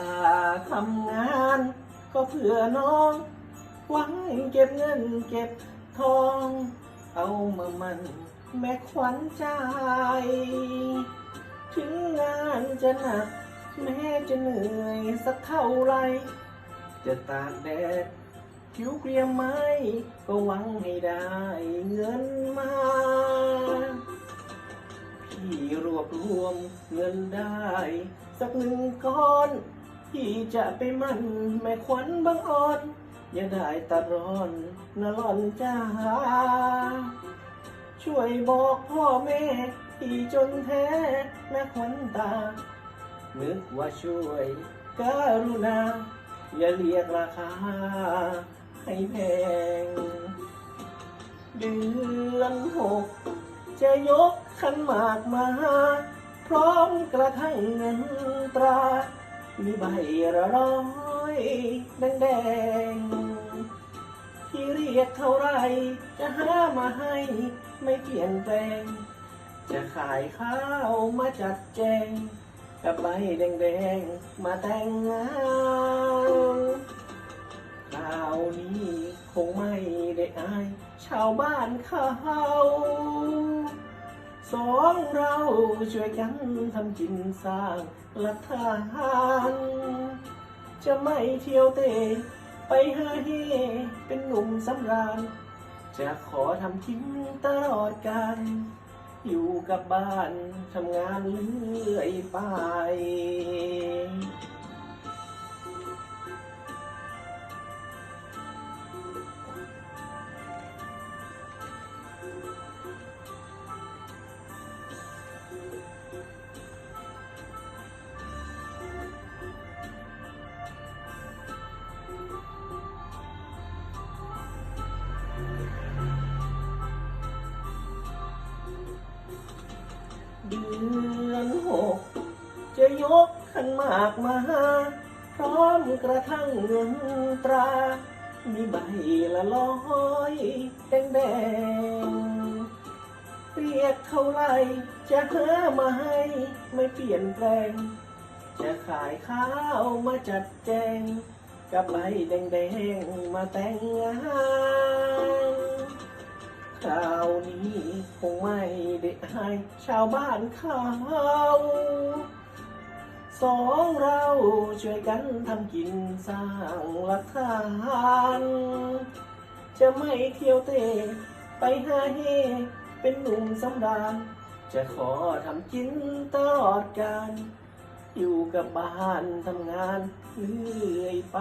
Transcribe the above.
าทำงาน ก็เพื่อน้องหวังเก็บเงินเก็บทอง เอามามันแม่ขวัญใจ ถึงงานจะหนัก แม้จะเหนื่อยสักเท่าไร จะตากแดดผิวเกรียมไหมก็หวังให้ได้เงินมา พี่รวบรวมเงินได้ สักหนึ่งก้อนพี่จะไปมันแม่ขวัญบางอ่อน อย่าได้ตาร้อนนะหล่อนจ้า ช่วยบอกพ่อแม่พี่จนแท้แม่ขวัญตา นึกว่าช่วยกรุณา อย่าเรียกราคาให้แพงเดือนหก จะยกขันหมากมา พร้อมกระทั่งเงินตรา มีใบละร้อยแดงๆที่เรียกเท่าไรจะหามาให้ไม่เปลี่ยนแปลง จะขายข้าวมาจัดแจง กับใบแดงๆมาแต่งงานคราวนี้คงไม่ได้อาย ชาวบ้านเขา สองเราช่วยกันทำกินสร้างหลักฐานจะไม่เที่ยวเตะไปหาเฮเป็นหนุ่มสำราญ จะขอทำกินตลอดกาลอยู่กับบ้านทำงานเรื่อยไป เดือนหกจะยกขันหมากมาพร้อมกระทั่งเงินตรา มีใบละร้อยแดงแดงๆเรียกเท่าไรจะหามาให้ไม่เปลี่ยนแปลง จะขายข้าวมาจัดแจง กับใบแดงๆมาแต่งงาน คราวนี้คงไม่ได้ให้ชาวบ้านเขาสองเราช่วยกันทำกินสร้างหลักฐานจะไม่เที่ยวเตะไปหาเฮเป็นหนุ่มสำราญจะขอทำกินตลอดกาลอยู่กับบ้านทำงานเรื่อยไป